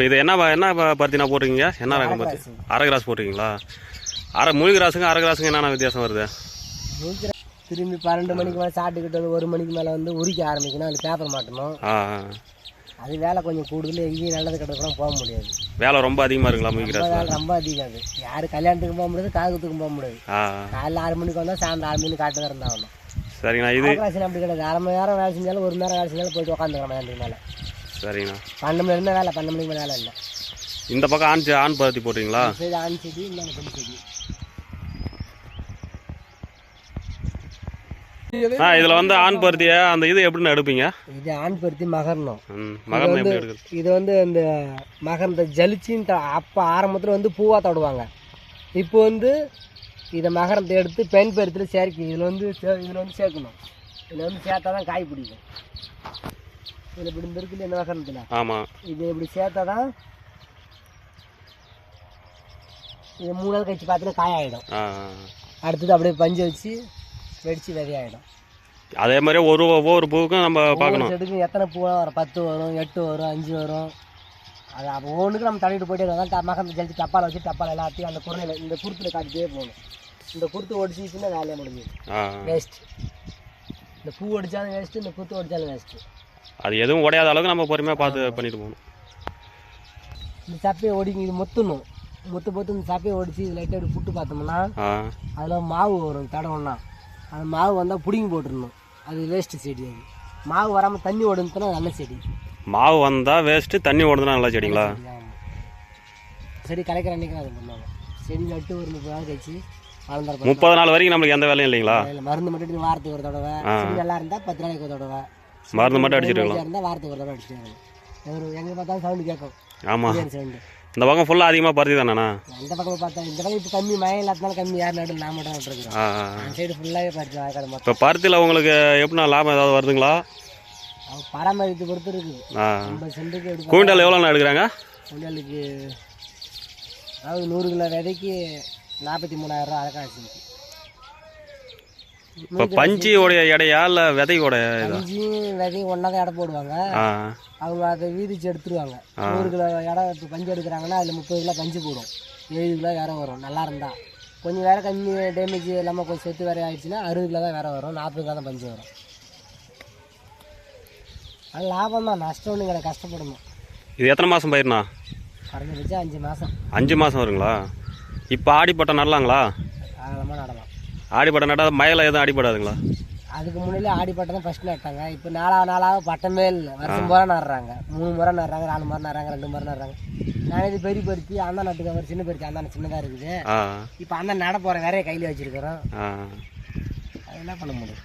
இப்போ இது என்ன என்ன பருத்தினா போடுறீங்க என்ன ரகம் பருத்தி? அரை கிராஸ் போடுறீங்களா அரை முழு கிராஸுங்க அரை கிராஸுங்க என்னென்ன வித்தியாசம் வருது? திரும்பி பன்னெண்டு மணிக்கு மேலே சாப்பிட்டுக்கிட்டு வந்து ஒரு மணிக்கு மேலே வந்து உரிக்க ஆரம்பிக்கணும். அது பேப்பர் மாட்டணும். அது வேலை கொஞ்சம் கூடுதல். எங்கேயும் நல்லது கெட்டதுக்கெல்லாம் போக முடியாது. வேலை ரொம்ப அதிகமாக இருக்குங்களா கிராஸ் வேலை ரொம்ப அதிகம் அது. யார் கல்யாணத்துக்கும் போக முடியாது காகத்துக்கும் போக முடியாது. ஆ. காலைல ஆறு மணிக்கு வந்தால் சாயந்தரம் ஆறு மணிக்கு காட்டு தான் இருந்தாகணும். சரிங்கண்ணா இது அப்படி கிடையாது அரை மணி நேரம் வேலை செஞ்சாலும் ஒரு மணி நேரம் வேலை செஞ்சாலும் போயிட்டு மதியானத்துக்கு மேலே. சரிங்கண்ணா. பன்னெண்டு மணி இருந்தால் வேலை பன்னெண்டு மணிக்கு வேலை இல்லை. இந்த பக்கம் ஆண் செ- ஆண் பருத்தி போடுறீங்களா? சரி ஆண் செடி இன்னொன்று பெண் செடி. ஆ இதில் வந்து ஆண் பருத்தியை அந்த இது எப்படின்னு எடுப்பீங்க? இது ஆண் பருத்தி மகரணும். ம் மகன் எப்படி எடுக்கிறது? இது வந்து இந்த மகரந்த ஜலிச்சின்னு அப்போ ஆரம்பத்தில் வந்து பூவாக தொடுவாங்க. இப்போ வந்து இதை மகரத்தை எடுத்து பெண் பருத்தியில் சேர்க்கி இதில் வந்து இதில் வந்து சேர்க்கணும். இதில் வந்து சேர்த்தா தான் காய் பிடிக்கும். இதில் இப்படி இந்த இருக்குல்ல இந்த மகரத்தில் ஆமாம் இது இப்படி சேர்த்தா தான் இது மூணு நாள் கழிச்சு பார்த்துட்டு காய் ஆகிடும் ஆ. அடுத்தது அப்படியே பஞ்சு வச்சு வெடிச்சு விதையாயிடும். அதே மாதிரி ஒரு ஒவ்வொரு பூவுக்கும் நம்ம பார்க்கணும். செடிக்கு எத்தனை பூ வரும்? பத்து வரும் எட்டு வரும் அஞ்சு வரும். அது அப்போ ஒவ்வொன்றுக்கு நம்ம தள்ளிட்டு போயிட்டே இருக்கோம். மகன் ஜல்தி டப்பால வச்சு டப்பால எல்லாத்தையும் அந்த குரணையில் இந்த குருத்தில் காட்டிட்டே போகணும். இந்த குருத்து ஒடிச்சிச்சுன்னா வேலையை முடிஞ்சுது. ஆ. வேஸ்ட் இந்த பூ ஒடிச்சாலும் வேஸ்ட்டு இந்த குருத்து ஒடிச்சாலும் வேஸ்ட்டு அது எதுவும் உடையாத அளவுக்கு நம்ம பொறுமையாக பார்த்து பண்ணிட்டு போகணும். இந்த சப்பையை ஒடிக்கி இது முத்தணும் முத்து முத்து இந்த சப்பையை ஒடிச்சு இது லைட்டாக இப்படி புட்டு பார்த்தோம்னா அதில் மாவு வரும் தடவைன்னா. அந்த மாவு வந்தால் பிடுங்கி போட்டுடணும். அது வேஸ்ட்டு செடி அது. மாவு வராமல் தண்ணி ஓடுனுச்சுன்னா நல்ல செடி. மாவு வந்தால் வேஸ்ட்டு தண்ணி ஓடுதுன்னா நல்லா செடிங்களா. செடி கலைக்கிற அன்னைக்கு அது பண்ணுவாங்க. செடி நட்டு ஒரு முப்பது நாள் கழிச்சு முப்பது நாள் வரைக்கும் நம்மளுக்கு எந்த வேலையும் இல்லைங்களா? இல்லை மருந்து மட்டும் வாரத்துக்கு ஒரு தடவை. செடி நல்லா இருந்தால் பத்து நாளைக்கு ஒரு தடவை. மருந்து மட்டும் அடிச்சிட்டு இருக்கலாம். வாரத்துக்கு ஒரு தடவை அடிச்சுட்டு ஒரு எங்கே பார்த்தாலும் சவுண்டு கேட்கும். ஆமாம் சவுண்டு இந்த பக்கம் ஃபுல்லாக அதிகமாக பருத்தி தானேண்ணா அந்த பக்கம் பார்த்தா இந்த பக்கம் இப்போ கம்மி மழை இல்லாதனால கம்மி யார் நடு நான் மட்டும் நட்டுருக்குறோம் சைடு ஃபுல்லாகவே பறிச்சு வாய்க்காடு மொத்தம். இப்போ பருத்தியில் உங்களுக்கு எப்படிண்ணா லாபம் ஏதாவது வருதுங்களா? பராமரித்து பொறுத்து இருக்குது ஐம்பது சென்ட்டுக்கு எடுப்பாங்க குவிண்டால் எவ்வளோண்ணா எடுக்கிறாங்க? குண்டலுக்கு அதாவது நூறு கிலோ விதைக்கு நாற்பத்தி மூணாயிரம் ரூபா அரக்காசு இப்போ பஞ்சு உடைய எடையா இல்லை விதையோட அஞ்சும் விதையும் ஒன்றா தான் எடை போடுவாங்க. அவங்க அதை வீதிச்சு எடுத்துருவாங்க. நூறு கிலோ இப்போ பஞ்சு எடுக்கிறாங்கன்னா அதில் முப்பது கிலோ பஞ்சு போடும். ஏழு கிலோ வேற வரும். நல்லா இருந்தா. கொஞ்சம் வேற கம்மி டேமேஜ் இல்லாமல் கொஞ்சம் சொத்து வேற ஆயிடுச்சுன்னா அறுபது கிலோ தான் வேற வரும். நாற்பது கிலோ தான் பஞ்சு வரும். அது லாபம் தான். நஷ்டம் ஒன்றும் கிடையாது கஷ்டப்படணும். இது எத்தனை மாதம் பயிர்ண்ணா? குறைஞ்சபட்சம் அஞ்சு மாதம் அஞ்சு மாதம் வருங்களா? இப்போ ஆடிப்பட்டம் நடலாங்களா? ஆழமாக நடலாம். ஆடிப்பட்டம் நட்டால் மயில எதுவும் அடிபடாதுங்களா அதுக்கு முன்னாடி ஆடி பட்டம் தான் ஃபர்ஸ்ட் நட்டாங்க. இப்போ நாலாவது நாளாக பட்டமே இல்லை. வருஷம் பூரா நடுறாங்க. மூணு முறை நடுறாங்க நாலு முறை நடுறாங்க ரெண்டு முறை நடுறாங்க. நான் இது பெரிய பருத்தி அண்ணன் நட்டுக்க ஒரு சின்ன பருத்தி அண்ணன் சின்னதாக இருக்குது. இப்போ அண்ணன் நட போகிற வேறைய கையில் வச்சிருக்கிறோம். அது என்ன பண்ண முடியும்?